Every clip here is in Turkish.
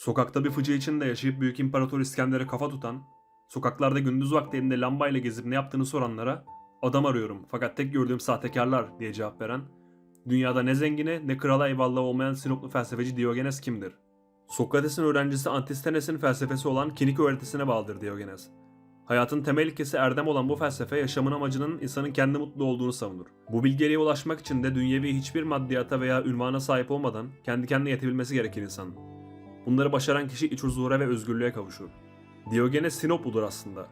Sokakta bir fıçı içinde yaşayıp Büyük İmparator İskender'e kafa tutan, sokaklarda gündüz vakti elinde lambayla gezip ne yaptığını soranlara adam arıyorum fakat tek gördüğüm sahtekarlar diye cevap veren, dünyada ne zengini ne krala eyvallah olmayan Sinoplu felsefeci Diogenes kimdir? Sokrates'in öğrencisi Antistenes'in felsefesi olan kinik öğretisine bağlıdır Diogenes. Hayatın temel ilkesi erdem olan bu felsefe yaşamın amacının insanın kendi mutlu olduğunu savunur. Bu bilgeliğe ulaşmak için de dünyevi hiçbir maddiyata veya ünvana sahip olmadan kendi kendine yetebilmesi gerekir insanın. Bunları başaran kişi iç huzura ve özgürlüğe kavuşur. Diogenes Sinopludur aslında.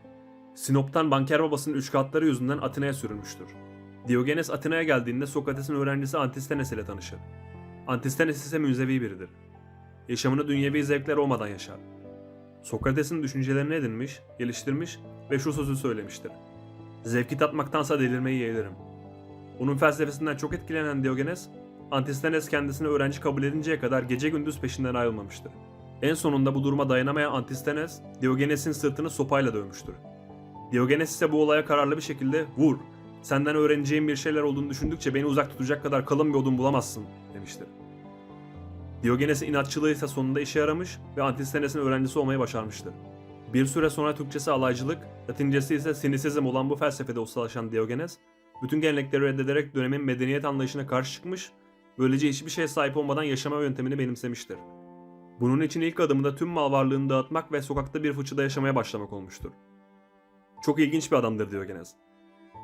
Sinop'tan banker babasının üç katları yüzünden Atina'ya sürülmüştür. Diogenes Atina'ya geldiğinde Sokrates'in öğrencisi Antistenes ile tanışır. Antistenes ise münzevi biridir. Yaşamını dünyevi zevkler olmadan yaşar. Sokrates'in düşüncelerini edinmiş, geliştirmiş ve şu sözü söylemiştir. Zevki tatmaktansa delirmeyi yeğlerim. Onun felsefesinden çok etkilenen Diogenes, Antistenes kendisini öğrenci kabul edinceye kadar gece gündüz peşinden ayrılmamıştır. En sonunda bu duruma dayanamayan Antistenes, Diogenes'in sırtını sopayla dövmüştür. Diogenes ise bu olaya kararlı bir şekilde vur, senden öğreneceğim bir şeyler olduğunu düşündükçe beni uzak tutacak kadar kalın bir odun bulamazsın demiştir. Diogenes'in inatçılığı ise sonunda işe yaramış ve Antistenes'in öğrencisi olmayı başarmıştır. Bir süre sonra Türkçesi alaycılık, Latincesi ise sinisizm olan bu felsefede ustalaşan Diogenes, bütün gelenekleri reddederek dönemin medeniyet anlayışına karşı çıkmış, böylece hiçbir şeye sahip olmadan yaşama yöntemini benimsemiştir. Bunun için ilk adımı da tüm mal varlığını dağıtmak ve sokakta bir fıçıda yaşamaya başlamak olmuştur. Çok ilginç bir adamdır Diogenes.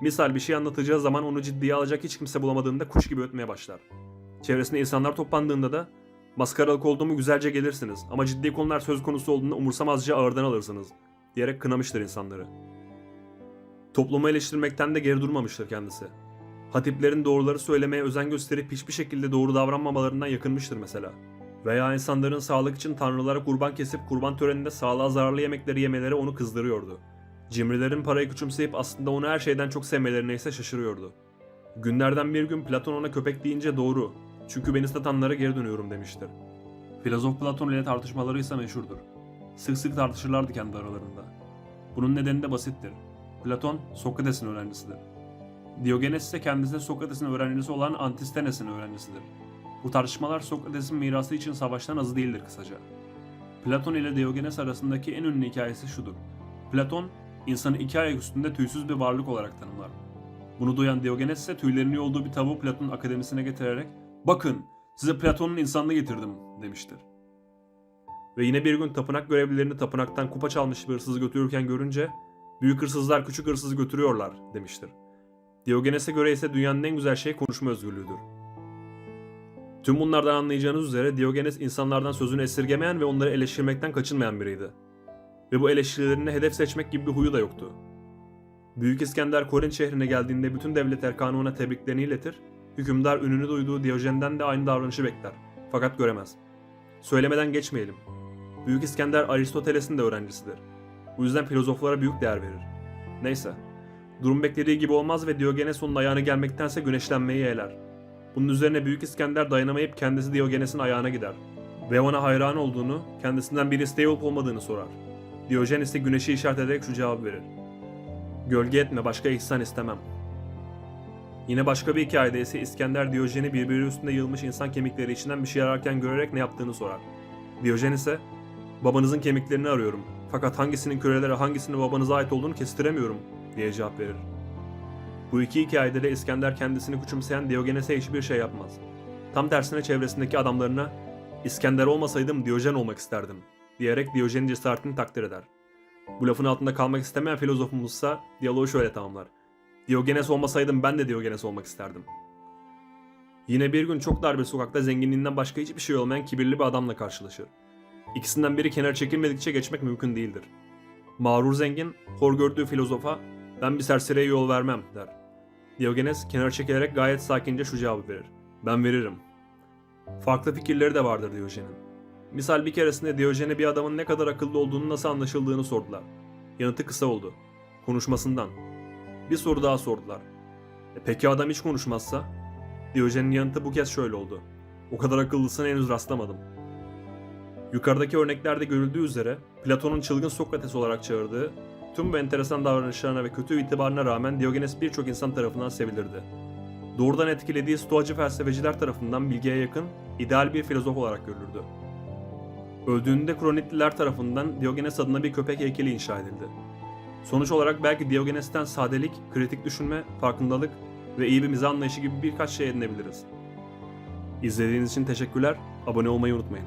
Misal bir şey anlatacağı zaman onu ciddiye alacak hiç kimse bulamadığında kuş gibi ötmeye başlar. Çevresinde insanlar toplandığında da maskaralık olduğumu güzelce gelirsiniz ama ciddi konular söz konusu olduğunda umursamazca ağırdan alırsınız diyerek kınamıştır insanları. Toplumu eleştirmekten de geri durmamıştır kendisi. Hatiplerin doğruları söylemeye özen gösterip hiçbir şekilde doğru davranmamalarından yakınmıştır mesela. Veya insanların sağlık için tanrılara kurban kesip kurban töreninde sağlığa zararlı yemekleri yemeleri onu kızdırıyordu. Cimrilerin parayı küçümseyip aslında onu her şeyden çok sevmelerine ise şaşırıyordu. Günlerden bir gün Platon ona köpek deyince doğru. Çünkü beni satanlara geri dönüyorum demiştir. Filozof Platon ile tartışmaları ise meşhurdur. Sık sık tartışırlardı kendi aralarında. Bunun nedeni de basittir. Platon, Sokrates'in öğrencisidir. Diogenes ise kendisi Sokrates'in öğrencisi olan Antistenes'in öğrencisidir. Bu tartışmalar Sokrates'in mirası için savaştan azı değildir kısaca. Platon ile Diogenes arasındaki en ünlü hikayesi şudur. Platon, insanı iki ayak üstünde tüysüz bir varlık olarak tanımlar. Bunu duyan Diogenes ise tüylerinin olduğu bir tavuğu Platon'un akademisine getirerek ''Bakın, size Platon'un insanını getirdim.'' demiştir. Ve yine bir gün tapınak görevlilerini tapınaktan kupa çalmış bir hırsızı götürürken görünce ''Büyük hırsızlar küçük hırsızı götürüyorlar.'' demiştir. Diogenes'e göre ise dünyanın en güzel şeyi konuşma özgürlüğüdür. Tüm bunlardan anlayacağınız üzere Diogenes insanlardan sözünü esirgemeyen ve onları eleştirmekten kaçınmayan biriydi. Ve bu eleştirilerine hedef seçmek gibi bir huyu da yoktu. Büyük İskender Korint şehrine geldiğinde bütün devlet erkanı ona tebriklerini iletir, hükümdar ününü duyduğu Diyojen'den de aynı davranışı bekler. Fakat göremez. Söylemeden geçmeyelim. Büyük İskender Aristoteles'in de öğrencisidir. Bu yüzden filozoflara büyük değer verir. Neyse. Durum beklediği gibi olmaz ve Diogenes onun ayağına gelmektense güneşlenmeyi yeğler. Bunun üzerine Büyük İskender dayanamayıp kendisi Diogenes'in ayağına gider. Ve ona hayran olduğunu, kendisinden bir isteği olup olmadığını sorar. Diogenes de güneşi işaret ederek şu cevabı verir. Gölge etme başka ihsan istemem. Yine başka bir hikayede ise İskender Diyojen'i birbiri üstünde yığılmış insan kemikleri içinden bir şey ararken görerek ne yaptığını sorar. Diyojen ise babanızın kemiklerini arıyorum fakat hangisinin kürelere hangisinin babanıza ait olduğunu kestiremiyorum diye cevap verir. Bu iki hikayede de İskender kendisini küçümseyen Diogenes'e hiçbir şey yapmaz. Tam tersine çevresindeki adamlarına İskender olmasaydım Diyojen olmak isterdim diyerek Diyojen'in cesaretini takdir eder. Bu lafın altında kalmak istemeyen filozofumuzsa diyaloğu şöyle tamamlar. Diogenes olmasaydım ben de Diogenes olmak isterdim. Yine bir gün çok dar bir sokakta zenginliğinden başka hiçbir şey olmayan kibirli bir adamla karşılaşır. İkisinden biri kenara çekilmedikçe geçmek mümkün değildir. Mağrur zengin, hor gördüğü filozofa ben bir serseriye yol vermem der. Diogenes kenara çekilerek gayet sakince şu cevabı verir. Ben veririm. Farklı fikirleri de vardır Diyojen'in. Misal bir keresinde Diyojen'e bir adamın ne kadar akıllı olduğunu nasıl anlaşıldığını sordular. Yanıtı kısa oldu. Konuşmasından. Bir soru daha sordular. E peki adam hiç konuşmazsa? Diyojen'in yanıtı bu kez şöyle oldu. O kadar akıllısına henüz rastlamadım. Yukarıdaki örneklerde görüldüğü üzere Platon'un çılgın Sokrates olarak çağırdığı tüm bu enteresan davranışlarına ve kötü itibarına rağmen Diogenes birçok insan tarafından sevilirdi. Doğrudan etkilediği stoacı felsefeciler tarafından bilgiye yakın, ideal bir filozof olarak görülürdü. Öldüğünde Kronitliler tarafından Diogenes adına bir köpek heykeli inşa edildi. Sonuç olarak belki Diogenes'ten sadelik, kritik düşünme, farkındalık ve iyi bir mizah anlayışı gibi birkaç şey edinebiliriz. İzlediğiniz için teşekkürler, abone olmayı unutmayın.